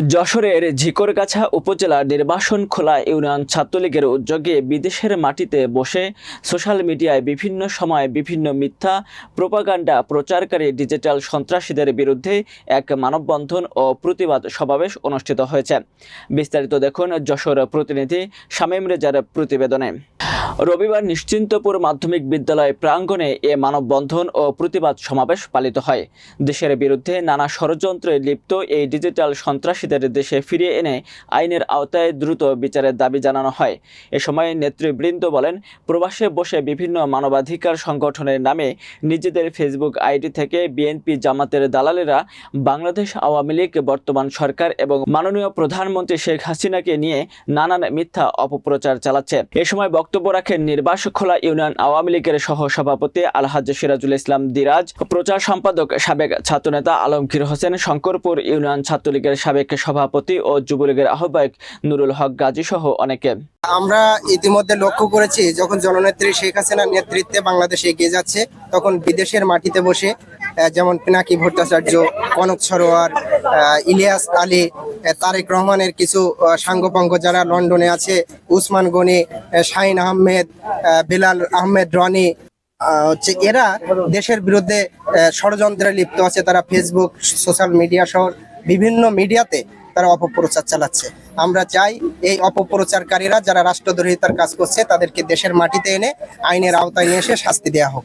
যশোরের ঝিকরগাছা উপজেলার নির্বাসন খোলা ইউনিয়ন ছাত্রলীগের উদ্যোগে বিদেশের মাটিতে বসে সোশ্যাল মিডিয়ায় বিভিন্ন সময় বিভিন্ন মিথ্যা প্রোপাগান্ডা প্রচারকারী ডিজিটাল সন্ত্রাসীদের বিরুদ্ধে এক মানববন্ধন ও প্রতিবাদ সমাবেশ অনুষ্ঠিত হয়েছে। বিস্তারিত দেখুন যশোর প্রতিনিধি শামীম রেজার প্রতিবেদনে। রবিবার নিশ্চিন্তপুর মাধ্যমিক বিদ্যালয় প্রাঙ্গণে এ মানববন্ধন ও প্রতিবাদ সমাবেশ পালিত হয়। দেশের বিরুদ্ধে নানা ষড়যন্ত্রে লিপ্ত এই ডিজিটাল সন্ত্রাসীদের দেশে ফিরিয়ে এনে আইনের আওতায় দ্রুত বিচারের দাবি জানানো হয়। এ সময় নেতৃবৃন্দ বলেন, প্রবাসে বসে বিভিন্ন মানবাধিকার সংগঠনের নামে নিজেদের ফেসবুক আইডি থেকে বিএনপি জামাতের দালালেরা বাংলাদেশ আওয়ামী লীগ, বর্তমান সরকার এবং মাননীয় প্রধানমন্ত্রী শেখ হাসিনাকে নিয়ে নানান মিথ্যা অপপ্রচার চালাচ্ছে। এ সময় বক্তব্য রাখেন নির্বাসখোলা ইউনিয়ন আওয়ামী লীগের সহ সভাপতি আলহাজ সিরাজুল ইসলাম দিরাজ, প্রচার সম্পাদক সাবেক ছাত্রনেতা আলমগীর হোসেন, শঙ্করপুর ইউনিয়ন ছাত্রলীগের সাবেক সভাপতি ও যুবলীগের আহ্বায়ক নুরুল হক গাজী সহ অনেকে। আমরা ইতিমধ্যে লক্ষ্য করেছি, যখন জননেত্রী শেখ হাসিনার নেতৃত্বে বাংলাদেশ এগিয়ে যাচ্ছে, তখন বিদেশের মাটিতে বসে যেমন পিনাকি ভট্টাচার্য, কনক সরোয়ার ইলিয়াস আলী তারেক রহমানের কিছু সাঙ্গপাঙ্গ যারা লন্ডনে আছে উসমান গনি শাহিন আহমেদ আহ, বিলাল আহমেদ রনি হচ্ছে এরা দেশের বিরুদ্ধে ষড়যন্ত্রে লিপ্ত আছে। তারা ফেসবুক সোশ্যাল মিডিয়া সহ বিভিন্ন মিডিয়াতে তারা অপপ্রচার চালাচ্ছে। আমরা চাই এই অপপ্রচারকারীরা যারা রাষ্ট্রদ্রোহিতার কাজ করছে তাদেরকে দেশের মাটিতে এনে আইনের আওতায় নিয়ে এসে শাস্তি দেওয়া হোক।